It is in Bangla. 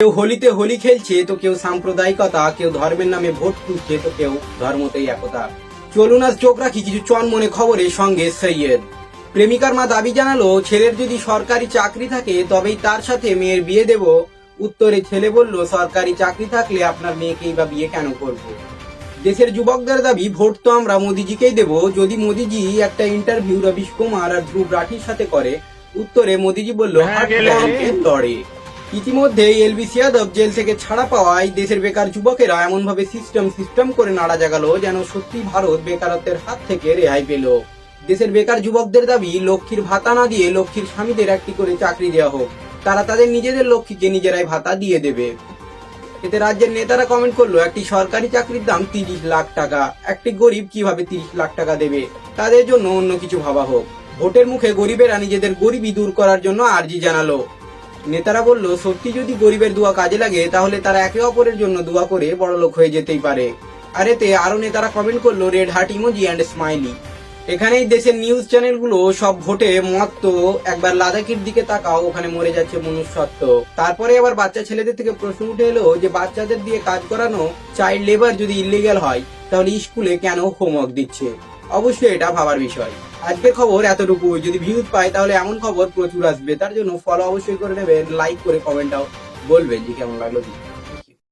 কেউ হোলিতে হোলি খেলছে তো কেউ সাম্প্রদায়িকতা কেউ ধর্মের নামে ভোট খুঁজছে তো কেউ ধর্মতেই একতা। চলুন আজ চোখ রাখি কিছু চনমনে খবরে সঙ্গে সৈয়দ। প্রেমিকার মা দাবি জানালো ছেলের যদি সরকারি চাকরি থাকে তবেই তার সাথে মেয়ের বিয়ে দেব। উত্তরে ছেলে বলল সরকারি চাকরি থাকলে আপনার মেয়েকেই বা বিয়ে কেন করব? দেশের যুবকদের দাবি ভোট তো আমরা মোদিজিকেই দেব। যদি মোদিজি একটা ইন্টারভিউ রবিশ কুমার আর ধ্রুব রাঠির সাথে করে উত্তরে মোদিজি বলল হাত গরমকে দরে ইতিমধ্যে এলবিসি যাদব জেল থেকে ছাড়া পাওয়ায় দেশের বেকার যুবকেরা এমনভাবে সিস্টেম সিস্টেম করে নাড়া জাগালো যেন সত্যি ভারত বেকারত্বের হাত থেকে রেহাই পেল। দেশের বেকার যুবকদের দাবি, লক্ষ্মীর ভাতা না দিয়ে লক্ষ্মীর স্বামীদের একটি করে চাকরি দেওয়া হোক। তারা তাদের নিজেদের লক্ষ্মীকে নিজেরাই ভাতা দিয়ে দেবে। এতে রাজ্যের নেতারা কমেন্ট করল, একটি সরকারি চাকরির দাম তিরিশ লাখ টাকা। একটি গরিব কীভাবে তিরিশ লাখ টাকা দেবে? তাদের জন্য অন্য কিছু ভাবা হোক। ভোটের মুখে গরিবেরা নিজেদের গরিবই দূর করার জন্য আর্জি জানালো। নেতারা বলল, সত্যি যদি গরিবের দোয়া কাজে লাগে, তাহলে তারা একে অপরের জন্য দোয়া করে বড়লোক হয়ে যেতেই পারে। আর এতে আরও নেতারা কমেন্ট করল red heart emoji and smiley এখানেই দেশের নিউজ চ্যানেলগুলো সব ভোটে মত একবার লাদাখের দিকে তাকাও, ওখানে মরে যাচ্ছে মনুষ্যত্ব তারপরে আবার বাচ্চা ছেলেদের থেকে প্রশ্ন উঠে এলো যে, বাচ্চাদের দিয়ে কাজ করানো চাইল্ড লেবার যদি ইলিগাল হয়, তাহলে স্কুলে কেন হোমওয়ার্ক দিচ্ছে? অবশ্যই এটা ভাবার বিষয়। আজকের খবর এতটুকু যদি ভিউজ পায় তাহলে এমন খবর প্রচুর আসবে। তার জন্য ফলো অবশ্যই করে নেবেন লাইক করে কমেন্টটাও বলবেন যে কেমন লাগল।